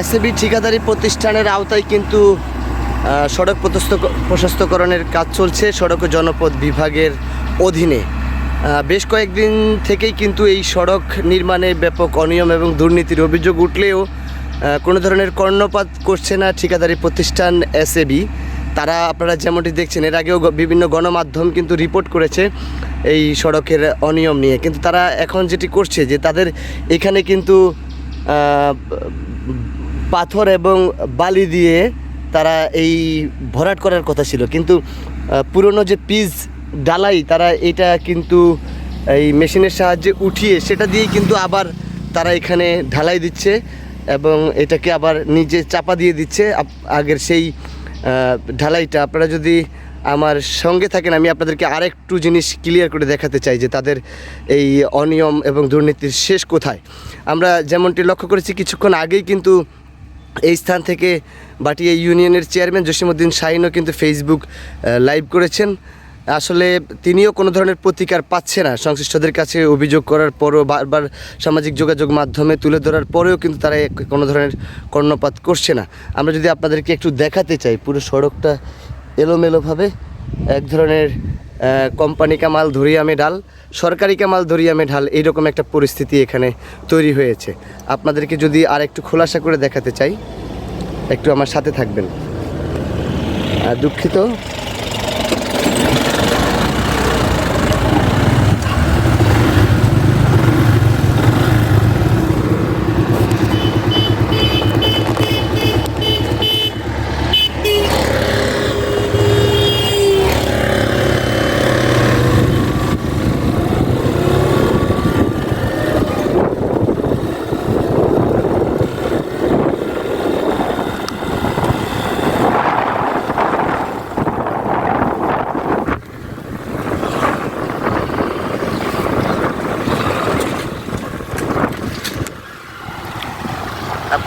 SAB ঠিকাদারি প্রতিষ্ঠানের আওতায় কিন্তু সড়ক প্রশস্ত প্রশস্তকরণের কাজ চলছে সড়ক ও জনপদ বিভাগের অধীনে। বেশ কয়েকদিন থেকেই কিন্তু এই সড়ক নির্মাণে ব্যাপক অনিয়ম এবং দুর্নীতির অভিযোগ উঠলেও কোনো ধরনের কর্ণপাত করছে না ঠিকাদারি প্রতিষ্ঠান এসএবি তারা আপনারা যেমনটি দেখছেন, এর আগেও বিভিন্ন গণমাধ্যম কিন্তু রিপোর্ট করেছে এই সড়কের অনিয়ম নিয়ে। কিন্তু তারা এখন যেটি করছে যে তাদের এখানে কিন্তু পাথর এবং বালি দিয়ে তারা এই ভরাট করার কথা ছিল। কিন্তু পুরনো যে পিস ডালাই, তারা এটা কিন্তু এই মেশিনের সাহায্যে উঠিয়ে সেটা দিয়েই কিন্তু আবার তারা এখানে ঢালাই দিচ্ছে এবং এটাকে আবার নিজে চাপা দিয়ে দিচ্ছে। আগের সেই ঢালাইটা আপনারা যদি আমার সঙ্গে থাকেন, আমি আপনাদেরকে আরেকটু জিনিস ক্লিয়ার করে দেখাতে চাই যে তাদের এই অনিয়ম এবং দুর্নীতির শেষ কোথায়। আমরা যেমনটি লক্ষ্য করেছি, কিছুক্ষণ আগেই কিন্তু এই স্থান থেকে বাটিয়া ইউনিয়নের চেয়ারম্যান জসিমউদ্দিন শাহিনও কিন্তু ফেসবুক লাইভ করেছেন। আসলে তিনিও কোনো ধরনের প্রতিকার পাচ্ছে না। সংশ্লিষ্টদের কাছে অভিযোগ করার পরও বারবার সামাজিক যোগাযোগ মাধ্যমে তুলে ধরার পরেও কিন্তু তারা কোনো ধরনের কর্ণপাত করছে না। আমরা যদি আপনাদেরকে একটু দেখাতে চাই, পুরো সড়কটা এলোমেলোভাবে এক ধরনের কোম্পানি কামাল ধরিয়ামে ঢাল, সরকারি কামাল ধরিয়ামে ঢাল, এইরকম একটা পরিস্থিতি এখানে তৈরি হয়েছে। আপনাদেরকে যদি আর একটু খোলাসা করে দেখাতে চাই, একটু আমার সাথে থাকবেন। দুঃখিত।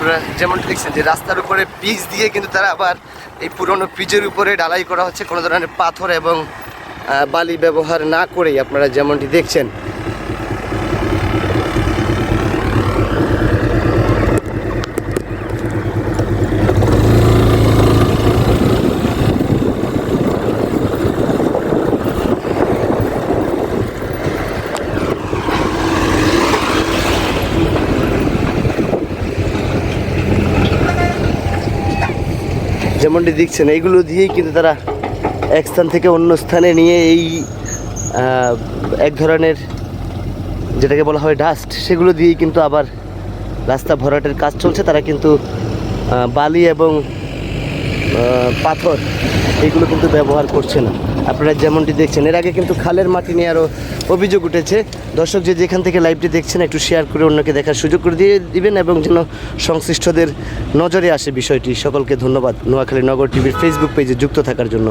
আপনারা যেমন দেখছেন যে রাস্তার উপরে পিচ দিয়ে কিন্তু তারা আবার এই পুরনো পিচের উপরে ডালাই করা হচ্ছে কোনো ধরনের পাথর এবং বালি ব্যবহার না করেই আপনারা যেমনটি দেখছেন। যেমনটি দেখছেন, এইগুলো দিয়েই কিন্তু তারা এক স্থান থেকে অন্য স্থানে নিয়ে এই এক ধরনের যেটাকে বলা হয় ডাস্ট সেগুলো দিয়েই কিন্তু আবার রাস্তা ভরাটের কাজ চলছে। তারা কিন্তু বালি এবং পাথর এইগুলো কিন্তু ব্যবহার করছে না। আপনারা যেমনটি দেখছেন, এর আগে কিন্তু খালের মাটি নিয়ে আরও অভিযোগ উঠেছে। দর্শক যে যেখান থেকে লাইভটি দেখছেন, একটু শেয়ার করে অন্যকে দেখার সুযোগ করে দিয়ে দিবেন এবং যেন সংশ্লিষ্টদের নজরে আসে বিষয়টি। সকলকে ধন্যবাদ। নোয়াখালী নগর টিভির ফেসবুক পেজে যুক্ত থাকার জন্য।